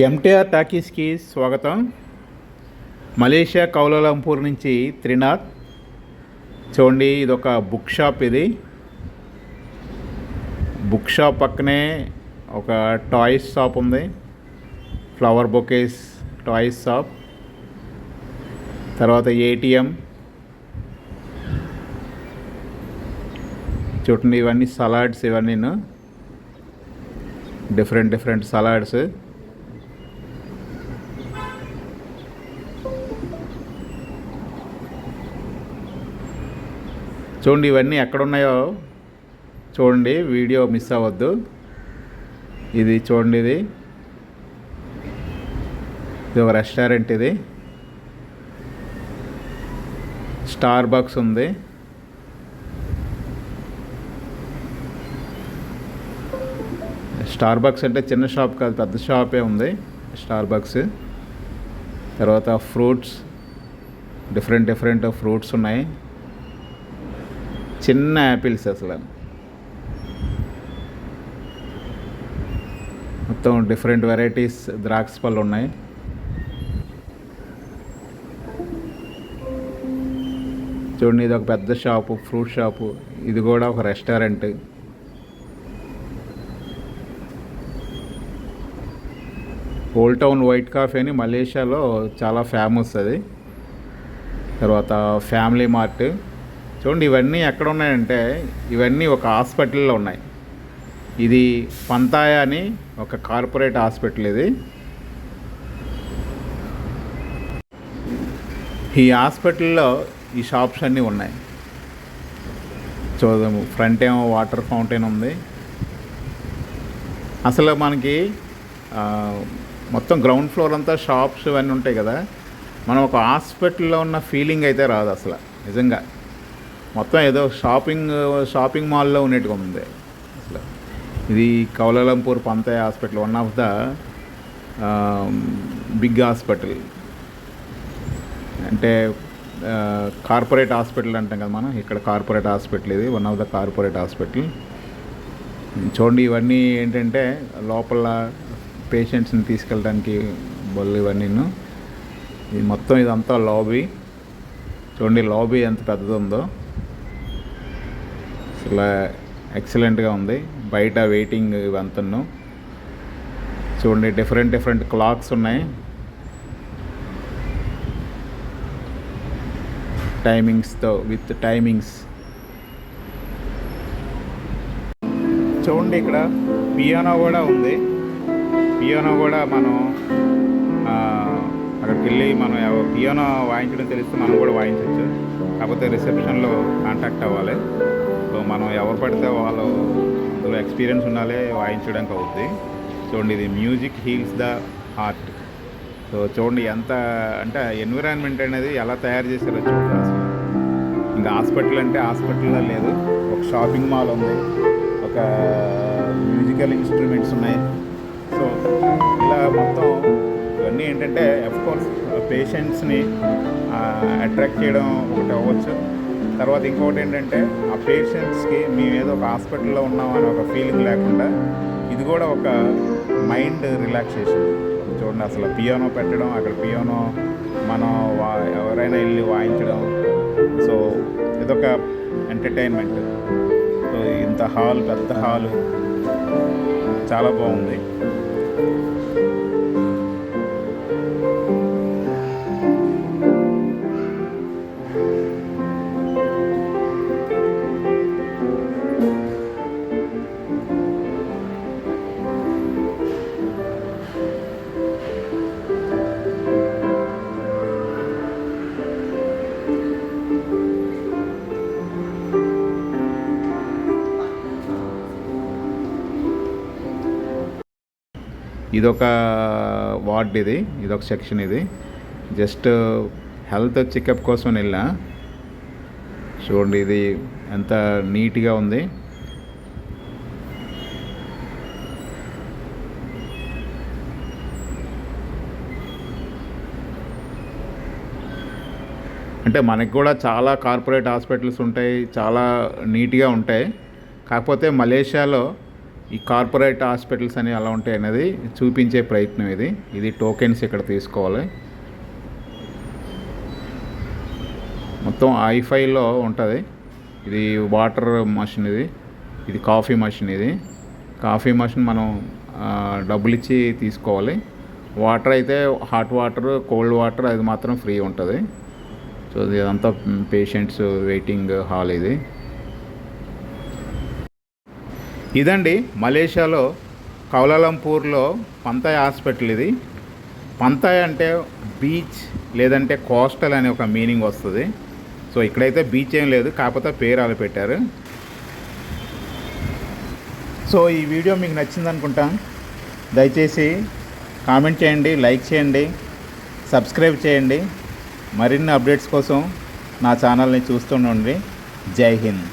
MTR టాకీస్కి స్వాగతం. Malaysia Kuala Lumpur నుంచి త్రినాథ్. చూడండి ఇది ఒక బుక్ షాప్ ఇది. బుక్ షాప్ పక్కనే ఒక టాయ్స్ షాప్ ఉంది. Flower bouquets toys shop. తర్వాత ఏటీఎం చూడండి ఇవన్నీ సలాడ్స్ ఇవన్నీ డిఫరెంట్ డిఫరెంట్ సలాడ్స్. చూడండి ఇవన్నీ ఎక్కడున్నాయో. చూడండి వీడియో మిస్ అవ్వద్దు. ఇది చూడండి ఇది. ఇది ఒక రెస్టారెంట్ ఇది. స్టార్ బాక్స్ ఉంది. స్టార్ బాక్స్ అంటే చిన్న షాప్ కాదు పెద్ద షాపే ఉంది. స్టార్ బాక్స్ తర్వాత ఫ్రూట్స్. డిఫరెంట్ డిఫరెంట్ ఫ్రూట్స్ ఉన్నాయి. చిన్న యాపిల్స్ అసలు. మొత్తం డిఫరెంట్ వెరైటీస్ ద్రాక్ష పళ్ళు ఉన్నాయి. చూడండి ఇది ఒక పెద్ద షాపు ఫ్రూట్ షాపు ఇది కూడా ఒక restaurant old town white coffee అని మలేషియాలో చాలా ఫేమస్ అది. తర్వాత ఫ్యామిలీ మార్ట్ చూడండి ఇవన్నీ ఎక్కడ ఉన్నాయంటే ఇవన్నీ ఒక హాస్పిటల్లో ఉన్నాయి. ఇది పంతాయ అని ఒక కార్పొరేట్ హాస్పిటల్ ఇది. ఈ హాస్పిటల్లో ఈ షాప్స్ అన్నీ ఉన్నాయి. చూద్దాము ఫ్రంట్ ఏమో వాటర్ ఫౌంటైన్ ఉంది. అసలు మనకి మొత్తం గ్రౌండ్ ఫ్లోర్ అంతా షాప్స్ ఇవన్నీ ఉంటాయి కదా. మనం ఒక హాస్పిటల్లో ఉన్న ఫీలింగ్ అయితే రాదు అసలు నిజంగా. మొత్తం ఏదో షాపింగ్ షాపింగ్ మాల్లో ఉన్నట్టుగా ఉంది. అసలు ఇది Kuala Lumpur Pantai hospital one of the big hospital అంటే కార్పొరేట్ హాస్పిటల్ అంటాం కదా మనం ఇక్కడ కార్పొరేట్ హాస్పిటల్ ఇది one of the corporate hospital. చూడండి ఇవన్నీ ఏంటంటే లోపల పేషెంట్స్ని తీసుకెళ్ళడానికి బొల్లు ఇవన్నీ ఇది మొత్తం ఇదంతా లాబీ చూడండి లాబీ ఎంత పెద్దది ఉందో అసలు ఎక్సలెంట్గా ఉంది. బయట వెయిటింగ్ ఇవంతను చూడండి డిఫరెంట్ డిఫరెంట్ క్లాక్స్ ఉన్నాయి. టైమింగ్స్తో విత్ టైమింగ్స్ చూడండి ఇక్కడ పియానో కూడా ఉంది. పియానో కూడా మనం అక్కడికి వెళ్ళి మనం పియానో వాయించడం తెలిస్తే మనం కూడా వాయించవచ్చు కాకపోతే రిసెప్షన్లో కాంటాక్ట్ అవ్వాలి. సో మనం ఎవరు పడితే వాళ్ళు అందులో ఎక్స్పీరియన్స్ ఉండాలి వాయించడానికి అవుద్ది. చూడండి ఇది music heals the heart so చూడండి ఎంత అంటే ఎన్విరాన్మెంట్ అనేది ఎలా తయారు చేశారో చూడండి అసలు. ఇంకా హాస్పిటల్ అంటే హాస్పిటల్లో లేదు. ఒక షాపింగ్ మాల్ ఉంది. ఒక మ్యూజికల్ ఇన్స్ట్రుమెంట్స్ ఉన్నాయి. సో ఇలా మొత్తం ఇవన్నీ ఏంటంటే కోర్స్ పేషెంట్స్ని అట్రాక్ట్ చేయడం ఒకటి అవ్వచ్చు. తర్వాత ఇంకొకటి ఏంటంటే ఆ పేషెంట్స్కి మేము ఏదో ఒక హాస్పిటల్లో ఉన్నాం అని ఒక ఫీలింగ్ లేకుండా ఇది కూడా ఒక మైండ్ రిలాక్సేషన్ చూడండి అసలు పియానో పెట్టడం అక్కడ పియానో మనం వా ఎవరైనా వెళ్ళి వాయించడం. సో ఇదొక ఎంటర్టైన్మెంట్ సో ఇంత హాల్ పెద్ద హాల్ చాలా బాగుంది. ఇదొక వార్డ్ ఇది ఇదొక సెక్షన్ ఇది. జస్ట్ హెల్త్ చెకప్ కోసం వెళ్ళా. చూడండి ఇది ఎంత నీట్గా ఉంది. అంటే మనకి కూడా చాలా కార్పొరేట్ హాస్పిటల్స్ ఉంటాయి చాలా నీట్గా ఉంటాయి. కాకపోతే మలేషియాలో ఈ కార్పొరేట్ హాస్పిటల్స్ అని అలా ఉంటాయి అనేది చూపించే ప్రయత్నం ఇది. ఇది టోకెన్స్ ఇక్కడ తీసుకోవాలి. మొత్తం ఐఫైలో ఉంటుంది. ఇది వాటర్ మషిన్ ఇది. ఇది కాఫీ మషిన్ ఇది. కాఫీ మషిన్ మనం డబ్బులు ఇచ్చి తీసుకోవాలి. వాటర్ అయితే హాట్ వాటర్ కోల్డ్ వాటర్ అది మాత్రం ఫ్రీ ఉంటుంది. సో ఇదంతా పేషెంట్స్ వెయిటింగ్ హాల్ ఇది. ఇదండి మలేషియాలో కౌలాలంపూర్లో పంతాయ్ హాస్పిటల్ ఇది. పంతాయ్ అంటే బీచ్ లేదంటే కోస్టల్ అనే ఒక మీనింగ్ వస్తుంది. సో ఇక్కడైతే బీచ్ ఏం లేదు కాకపోతే పేరు అలా పెట్టారు. సో ఈ వీడియో మీకు నచ్చింది అనుకుంటా దయచేసి కామెంట్ చేయండి లైక్ చేయండి సబ్స్క్రైబ్ చేయండి. మరిన్ని అప్డేట్స్ కోసం నా ఛానల్ని చూస్తుండండి. జై హింద్.